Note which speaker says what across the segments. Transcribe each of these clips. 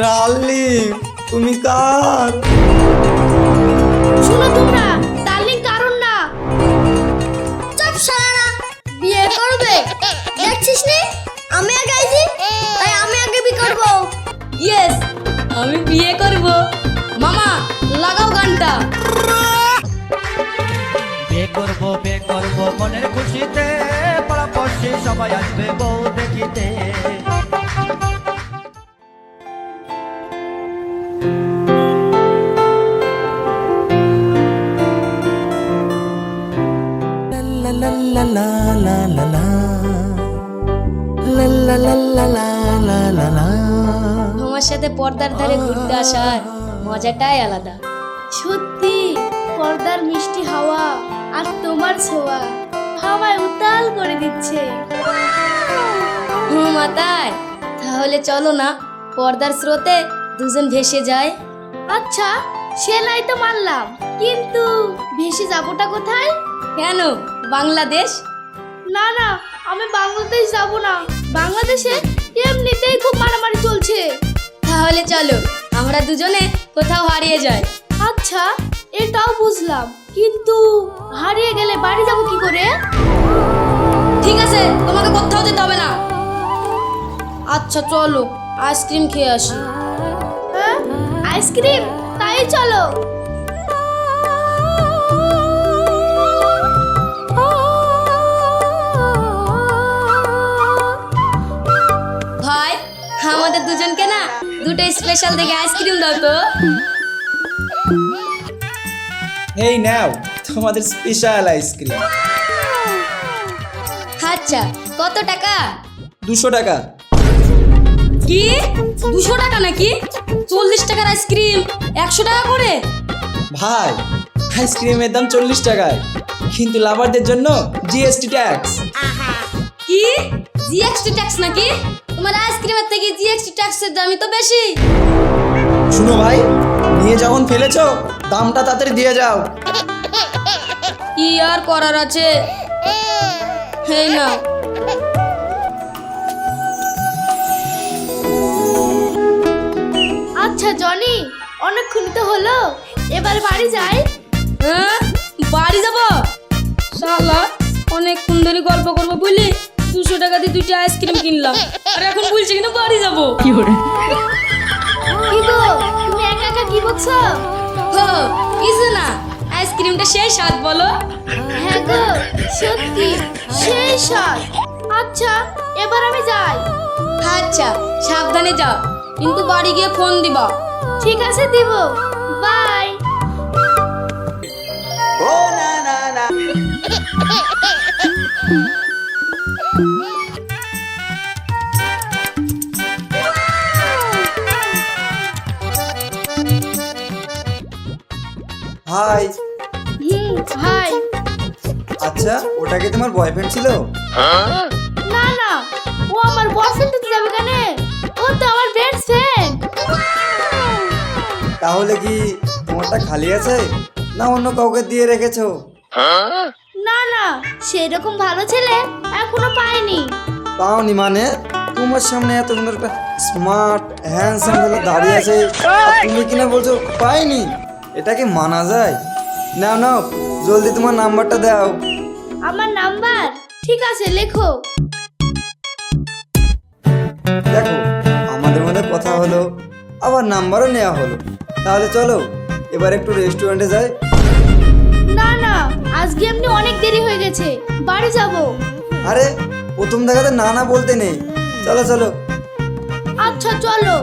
Speaker 1: Darling তুমি কার?
Speaker 2: শুনো তোমরা ডার্লিং কারণ না। চুপ সারা বিয়ে করবে। দেখছিস নি আমি আগে আইছি তাই আমি আগে বিয়ে করব।
Speaker 3: ইয়েস আমি বিয়ে করব। মামা লাগাও গানটা।
Speaker 4: বিয়ে করব বিয়ে করব মনের খুশিতে পাড়াপড়শি সবাই আসবে বউ দেখিতে।
Speaker 3: তোমার সাথে পর্দার ধারে ঘুরতে আসার মজাটাই আলাদা।
Speaker 2: সত্যি পর্দার মিষ্টি হাওয়া আর তোমার ছোঁয়া হাওয়ায় উতাল করে দিচ্ছে।
Speaker 3: হুম মাতায় তাহলে চলো না পর্দার স্রোতে দুজন ভেসে যায়।
Speaker 2: আচ্ছা সেলাই তো মানলাম কিন্তু ভেসে যাবোটা কোথায়?
Speaker 3: কেন? বাংলাদেশ?
Speaker 2: না না আমি বাংলাদেশ যাব না। বাংলাদেশে এমনিতেই খুব মারামারি চলছে।
Speaker 3: তাহলে চলো, আমরা দুজনে কোথাও হারিয়ে যাই।
Speaker 2: আচ্ছা এটাও বুঝলাম, কিন্তু হারিয়ে গেলে বাড়ি যাব কি করে?
Speaker 3: ঠিক আছে, তোমাকে কোথাও যেতে হবে না। আচ্ছা চলো, আইসক্রিম খেয়ে আসি।
Speaker 2: হ্যাঁ আইসক্রিম? তাই চলো।
Speaker 3: দুজনকে না দুটো স্পেশাল দেখে আইসক্রিম দাও তো।
Speaker 1: এই নাও তোমাদের স্পেশাল আইসক্রিম
Speaker 3: আচ্ছা কত টাকা?
Speaker 1: দুশো টাকা।
Speaker 3: কি? দুশো টাকা নাকি? চল্লিশ টাকার আইসক্রিম একশো টাকা করে?
Speaker 1: ভাই আইসক্রিমের দাম চল্লিশ টাকায়। কিন্তু লাভারদের জন্য জিএসটি ট্যাক্স
Speaker 3: কি? জিএসটি ট্যাক্স নাকি? তোমার আইসক্রিমের থেকে জিএসটি ট্যাক্সের দামই তো বেশি।
Speaker 1: শুনো ভাই নিয়ে যখন ফেলেছো দামটা তাড়াতাড়ি দিয়ে যাও।
Speaker 3: কি আর করার আছে? এই না
Speaker 2: আচ্ছা জনি অনেকক্ষণ তো হলো। এবার বাড়ি যাই।
Speaker 3: হ্যাঁ বাড়ি যাব? শালা অনেকক্ষণ ধরে গল্প করব বুঝলি? দুশো টাকা দিয়ে দুইটা আইসক্রিম কিনলাম। আর এখন বলছি কিনা বাড়ি যাব।
Speaker 2: কি গো তুমি একা একা কি বকছো
Speaker 3: হো কিছু না আইসক্রিমটা সেই স্বাদ বলো।
Speaker 2: হ্যাঁ গো সত্যি সেই স্বাদ। আচ্ছা এবার আমি যাই।
Speaker 3: আচ্ছা সাবধানে যাও কিন্তু বাড়ি গিয়ে ফোন দিবা।
Speaker 2: ঠিক আছে দিব। বাই।
Speaker 1: ও না না না। হাই
Speaker 2: হুম হাই
Speaker 1: আচ্ছা ওটা কি তোমার বয়ফ্রেন্ড ছিল?
Speaker 2: না না। ও আমার বয়ফ্রেন্ড হতে যাবে কেন? ও তো আমার বেস্ট ফ্রেন্ড
Speaker 1: তাহলে কি তোমারটা খালি আছে? না অন্য কাউকে দিয়ে রেখেছো?
Speaker 2: না না। সেরকম ভালো ছেলে এখনও পাইনি।
Speaker 1: পাওনি মানে? তোমার সামনে এত সুন্দর একটা স্মার্ট হ্যান্ডসাম দাঁড়িয়ে আছে। তুমি কিনা বলছো পাইনি? এটা কি মানা যায়? নাও নাও জলদি তোমার নাম্বারটা দাও।
Speaker 2: আমার নাম্বার? ঠিক আছে লেখো।
Speaker 1: দেখো আমাদের মধ্যে কথা হলো আবার নাম্বারও নেওয়া হলো। তাহলে চলো এবার একটু রেস্টুরেন্টে যাই।
Speaker 2: না না আজকে এমনি অনেক দেরি হয়ে গেছে। বাড়ি যাব।
Speaker 1: আরে প্রথম দেখাতে না না বলতে নেই। চলো চলো।
Speaker 2: আচ্ছা চলো।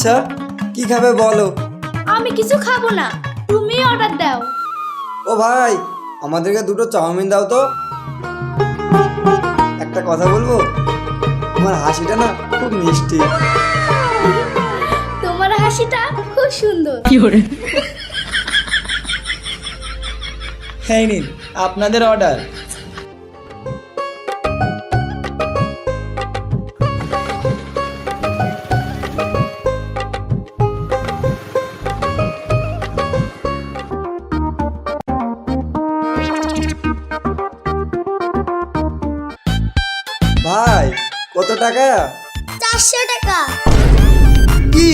Speaker 1: আচ্ছা কি খাবে বলো?
Speaker 2: আমি কিছু খাব না তুমি অর্ডার দাও।
Speaker 1: ও ভাই আমাদেরকে দুটো চাউমিন দাও তো। একটা কথা বলব? তোমার হাসিটা না খুব মিষ্টি।
Speaker 2: তোমার হাসিটা খুব সুন্দর।
Speaker 1: কি হ্যাঁ নিন আপনাদের অর্ডার টাকা?
Speaker 5: চারশো টাকা।
Speaker 1: কি?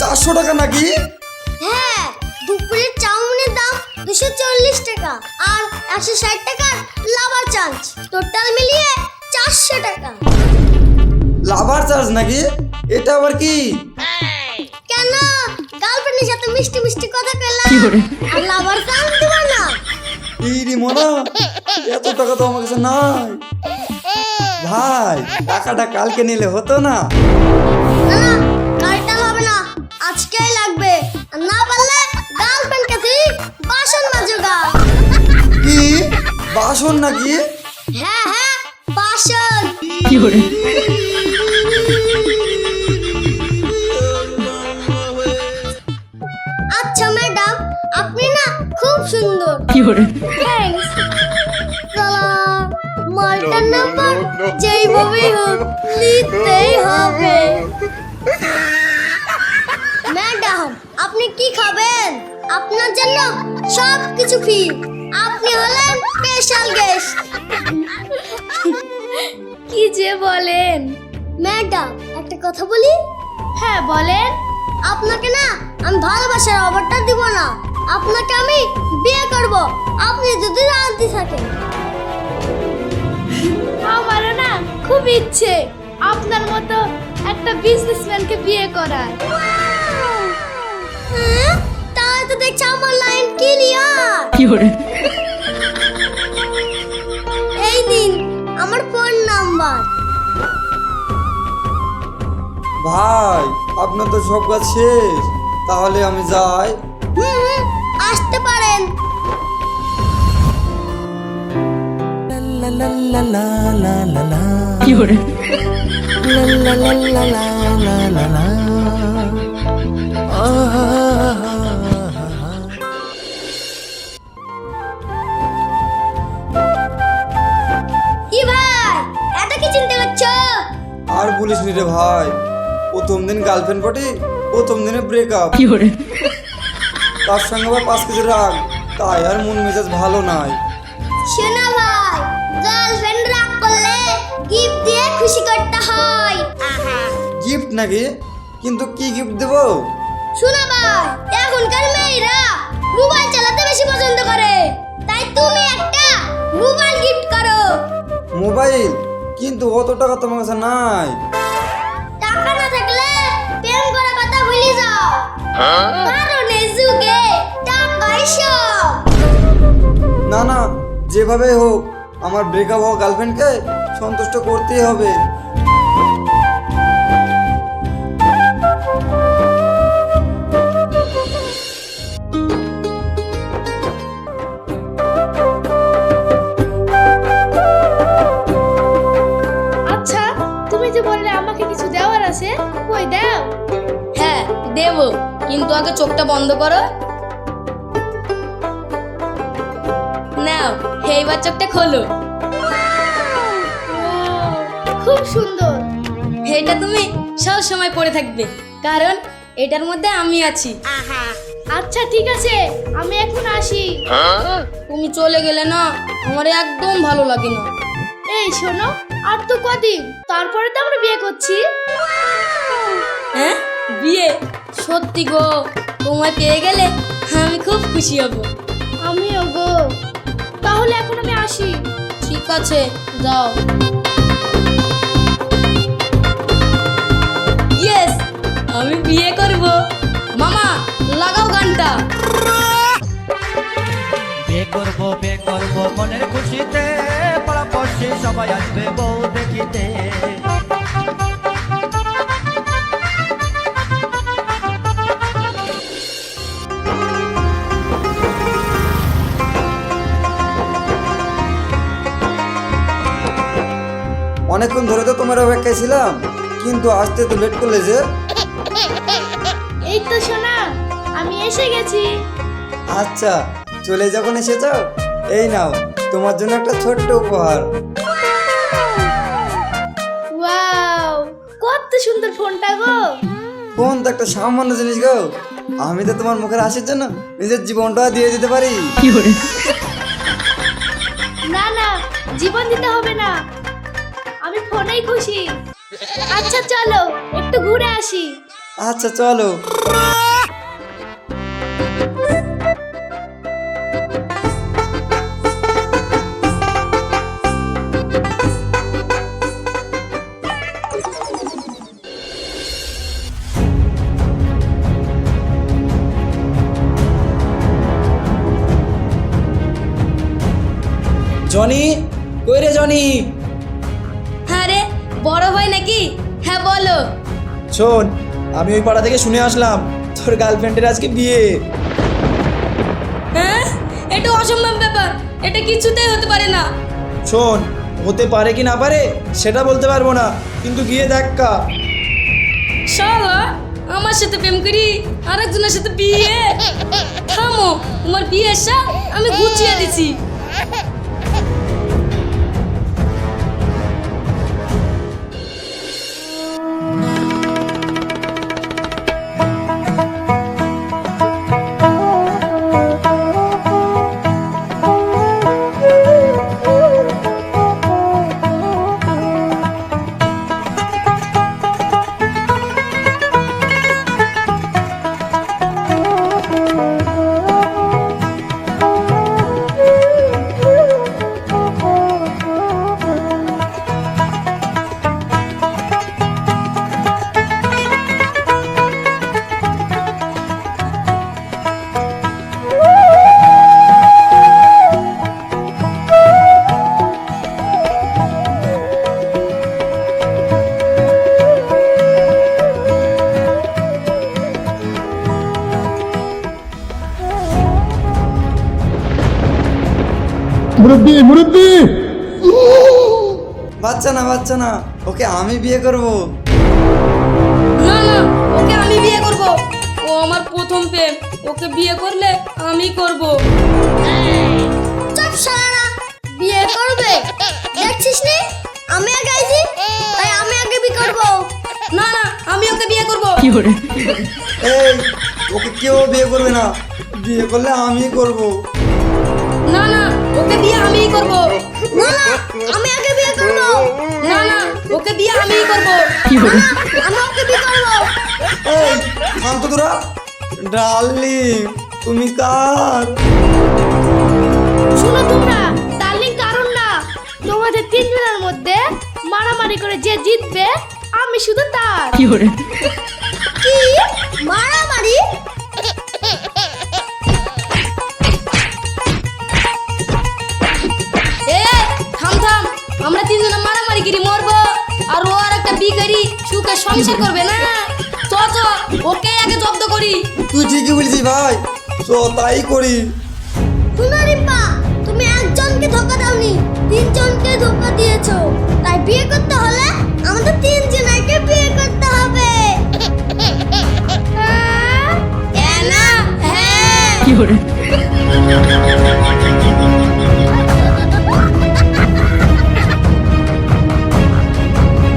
Speaker 1: চারশো টাকা নাকি?
Speaker 5: হ্যাঁ দুপুরের চাউমিনের দাম দুশো চল্লিশ টাকা আর একশো ষাট টাকার লাভার চার্জ। টোটাল মিলিয়ে চারশো টাকা।
Speaker 1: লাভার চার্জ নাকি? এটা আবার কি?
Speaker 5: কেন? গার্লফ্রেন্ডের সাথে মিষ্টি মিষ্টি কথা কইলা। আর লাভার চার্জ দিব না।
Speaker 1: এই রে মনা এত টাকা তো আমার কাছে নাই। ভাই টাকাটা কালকে নিলে হতো না।
Speaker 5: না না কালটা হবে না। আজকেই লাগবে। না পারলে গার্লফ্রেন্ড কাছে বাসন মাজুগা।
Speaker 1: কি? বাসন নাকি?
Speaker 5: হ্যাঁ হ্যাঁ বাসন। আচ্ছা ম্যাডাম আপনি না খুব সুন্দর। থ্যাঙ্কস মালটার নাম্বার যেইভাবেই হোক নিতেই হবে। ম্যাডাম আপনি কি খাবেন? আপনার জন্য সব কিছু ফ্রি। আপনি হলেন স্পেশাল গেস্ট
Speaker 3: কি যে বলেন।
Speaker 5: ম্যাডাম একটা কথা বলি?
Speaker 3: হ্যাঁ বলেন।
Speaker 5: আপনাকে না আমি ভালোবাসার অফারটা দিব না। আপনাকে আমি বিয়ে করব। আপনি যদি রাজি থাকেন।
Speaker 3: আমারও না খুব ইচ্ছে আপনার মতো একটা বিজনেসম্যানকে বিয়ে করার।
Speaker 5: হ্যাঁ? তাহলে তো দেখছি আমার লাইন ক্লিয়ার এই দিন আমার ফোন নাম্বার
Speaker 1: ভাই আপনার তো সব কাজ শেষ। তাহলে আমি যাই।
Speaker 5: হুম হুম, আসতে পারেন।
Speaker 1: আর বলিস নি রে ভাই প্রথম দিন গার্লফ্রেন্ড পার্টি প্রথম দিনে ব্রেকআপ তার সঙ্গে আবার পাঁচ কেজি রাগ তাই আর মন মেজাজ ভালো নাই।
Speaker 5: শোনো গিফট
Speaker 1: নাকি? কিন্তু কি গিফট দেবো?
Speaker 5: শোনো ভাই এখনকার মেয়েরা মোবাইল চালাতে বেশি পছন্দ করে। তাই তুমি একটা মোবাইল গিফট করো।
Speaker 1: মোবাইল কিন্তু অত টাকা তোমার কাছে নাই।
Speaker 5: টাকা না থাকলে প্রেম করার কথা ভুলে যাও। কারণ এই যুগে টাকাই সব।
Speaker 1: না না যেভাবে হোক আমার ব্রেকআপ হওয়া গার্লফ্রেন্ডকে সন্তুষ্ট করতেই হবে।
Speaker 3: কিন্তু আগে চোখটা বন্ধ করো। নাও এইবার চোখটা খোলো। খুব সুন্দর। এটা তুমি সব সময় পরে থাকবে কারণ এটার মধ্যে আমি আছি। আচ্ছা ঠিক আছে আমি এখন আসি। তুমি চলে গেলে না আমার একদম ভালো লাগে না। এই শোনো আর তো কদিন তারপরে তো আমরা বিয়ে করছি। বিয়ে? সত্যি গো তোমায় পেয়ে গেলে আমি খুব খুশি হব। আমিও গো। তাহলে এখন আমি আসি। ঠিক আছে যাও। ইয়েস আমি বিয়ে করব। মামা লাগাও গানটা।
Speaker 4: বিয়ে করব বিয়ে করব মনের খুশিতে পাড়াপড়শি সবাই আসবে বউ দেখিতে।
Speaker 1: তোমার অপেক্ষায় ছিলাম কিন্তু আসতে তো লেট করলে যে।
Speaker 3: এই তো শোনা আমি এসে গেছি।
Speaker 1: আচ্ছা চলে যখন এসেছ এই নাও তোমার জন্য একটা ছোট্ট উপহার।
Speaker 3: ওয়াও কত সুন্দর ফোনটা গো।
Speaker 1: ফোন তো একটা সামান্য জিনিস গো। আমি তো তোমার মুখের হাসির জন্য নিজের জীবনটা দিয়ে দিতে পারি।
Speaker 3: না না জীবন দিতে হবে না। আমি
Speaker 5: ফোনেই খুশি। আচ্ছা চলো একটু ঘুরে আসি।
Speaker 1: আচ্ছা চলো।
Speaker 6: জনি কই রে জনি?
Speaker 3: নাকি হ্যাঁ বলো।
Speaker 6: শোন আমি ওই পাড়া থেকে শুনে আসলাম তোর গার্লফ্রেন্ডের আজকে বিয়ে।
Speaker 3: হ্যাঁ? এটা অসম্ভব ব্যাপার। এটা কিছুতেই হতে পারে না।
Speaker 6: শোন হতে পারে কি না পারে সেটা বলতে পারব না কিন্তু গিয়ে দেখা
Speaker 3: শালা আমার সাথে প্রেম করি আরেকজনের সাথে বিয়ে? থামো তোমার বিয়ের সাথ আমি গুছিয়ে দিছি।
Speaker 7: মুরব্বী মুরব্বী!
Speaker 1: বাচ্চা না বাচ্চা না ওকে আমি বিয়ে করব।
Speaker 3: না না ওকে আমি বিয়ে করব। ও আমার প্রথম প্রেম ওকে বিয়ে করলে আমি করব।
Speaker 5: চুপ শালা বিয়ে করবে? দেখছিস নি আমি আগে আইছি তাই আমি আগে বিয়ে করব।
Speaker 3: না না আমি ওকে বিয়ে করব।
Speaker 1: এই ওকে কেউ বিয়ে করবে না বিয়ে করলে আমি করব।
Speaker 3: না না ওকে বিয়ে আমিই করব।
Speaker 5: না না আমি আগে বিয়ে করব।
Speaker 3: না না ওকে বিয়ে আমিই করব।
Speaker 5: না না আমি ওকে বিয়ে করব।
Speaker 1: এই শান্ত তোরা। ডার্লিং তুমি কার?
Speaker 5: শোনো তোমরা ডার্লিং কারণ না। তোমাদের তিনজনের মধ্যে মারামারি করে যে জিতবে আমি শুধু তার। কি মারামারি
Speaker 3: সংসার করবে না। চ চ ওকে আগে জব্দ করি।
Speaker 1: তুই ঠিকই বলছিস ভাই। তো তাই করি।
Speaker 5: শুনো রিম্পা তুমি একজনকে ধোকা দাওনি তিনজনকে ধোকা দিয়েছ। তাই বিয়ে করতে হলে আমাদের তিনজনকে বিয়ে করতে হবে। হ্যাঁ?
Speaker 3: হ্যাঁ হ্যাঁ?
Speaker 7: কি করে